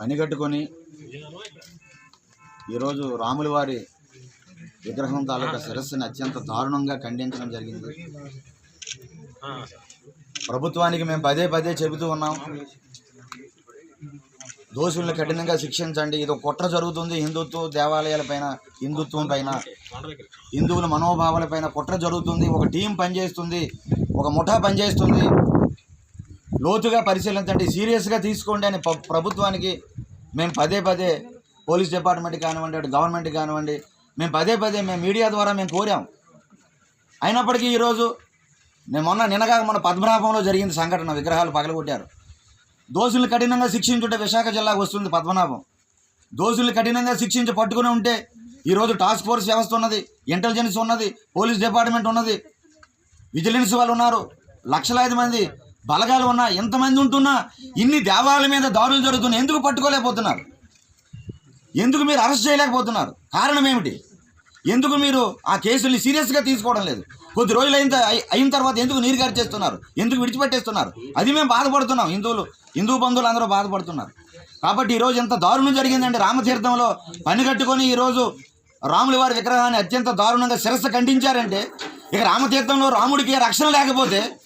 పని కట్టుకొని ఈరోజు రాముల వారి విగ్రహం తాలూకా శిరస్సుని అత్యంత దారుణంగా ఖండించడం జరిగింది. ప్రభుత్వానికి మేము పదే పదే చెబుతూ ఉన్నాం. దోషుల్ని కఠినంగా శిక్షించండి. ఇది ఒక కుట్ర జరుగుతుంది హిందుత్వ దేవాలయాల పైన హిందుత్వం పైన. హిందువుల మనోభావాలపైన కుట్ర జరుగుతుంది. ఒక టీం పనిచేస్తుంది. ఒక ముఠా పనిచేస్తుంది. లోతుగా పరిశీలించండి. సీరియస్గా తీసుకోండి అని ప్రభుత్వానికి మేము పదే పదే పోలీస్ డిపార్ట్మెంట్ కానివ్వండి అటు గవర్నమెంట్ కానివ్వండి మేము పదే పదే మేము మీడియా ద్వారా మేము కోరాం. అయినప్పటికీ ఈరోజు మేము మొన్న నిన్నగా మన పద్మనాభంలో జరిగింది సంఘటన విగ్రహాలు పగలగొట్టారు. దోషుల్ని కఠినంగా శిక్షించుంటే విశాఖ జిల్లాకు వస్తుంది పద్మనాభం. దోషుల్ని కఠినంగా శిక్షించి పట్టుకుని ఉంటే ఈరోజు టాస్క్ ఫోర్స్ వ్యవస్థ ఉన్నది ఇంటెలిజెన్స్ ఉన్నది పోలీస్ డిపార్ట్మెంట్ ఉన్నది విజిలెన్స్ వాళ్ళు ఉన్నారు. లక్షలాది మంది బలగాలు ఉన్నా ఎంతమంది ఉంటున్నా ఇన్ని దేవాల మీద దారులు జరుగుతున్నా ఎందుకు పట్టుకోలేకపోతున్నారు? ఎందుకు మీరు అరెస్ట్ చేయలేకపోతున్నారు? కారణం ఏమిటి? ఎందుకు మీరు ఆ కేసుల్ని సీరియస్గా తీసుకోవడం లేదు? కొద్ది రోజులు అయిన అయిన తర్వాత ఎందుకు నీరు చేస్తున్నారు ఎందుకు విడిచిపెట్టేస్తున్నారు? అది మేము బాధపడుతున్నాం. హిందువులు హిందూ బంధువులు అందరూ బాధపడుతున్నారు. కాబట్టి ఈరోజు ఎంత దారుణం జరిగిందండి రామతీర్థంలో. పని కట్టుకొని ఈరోజు రాముల వారి విగ్రహాన్ని అత్యంత దారుణంగా శిరస్సు ఖండించారంటే ఇక రామతీర్థంలో రాముడికి రక్షణ లేకపోతే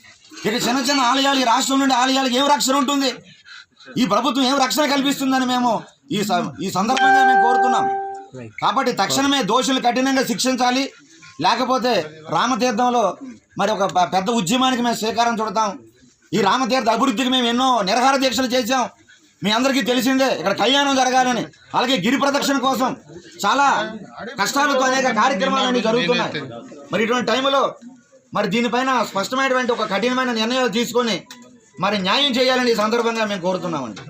ఇక చిన్న చిన్న ఆలయాలు ఈ రాష్ట్రం నుండి ఆలయాలకు ఏం రక్షణ ఉంటుంది? ఈ ప్రభుత్వం ఏం రక్షణ కల్పిస్తుందని మేము ఈ ఈ సందర్భంగా మేము కోరుతున్నాం. కాబట్టి తక్షణమే దోషులు కఠినంగా శిక్షించాలి. లేకపోతే రామతీర్థంలో మరి ఒక పెద్ద ఉద్యమానికి మేము శ్రీకారం చుడతాం. ఈ రామతీర్థ అభివృద్ధికి మేము ఎన్నో నిరహార దీక్షలు చేశాం. మీ అందరికీ తెలిసిందే ఇక్కడ కళ్యాణం జరగాలని అలాగే గిరి ప్రదక్షిణ కోసం చాలా కష్టాలతో అనేక కార్యక్రమాలు జరుగుతున్నాయి. మరి ఇటువంటి టైంలో మరి దీనిపైన స్పష్టమైనటువంటి ఒక కఠినమైన నిర్ణయాలు తీసుకొని మరి న్యాయం చేయాలని ఈ సందర్భంగా మేము కోరుతున్నామండి.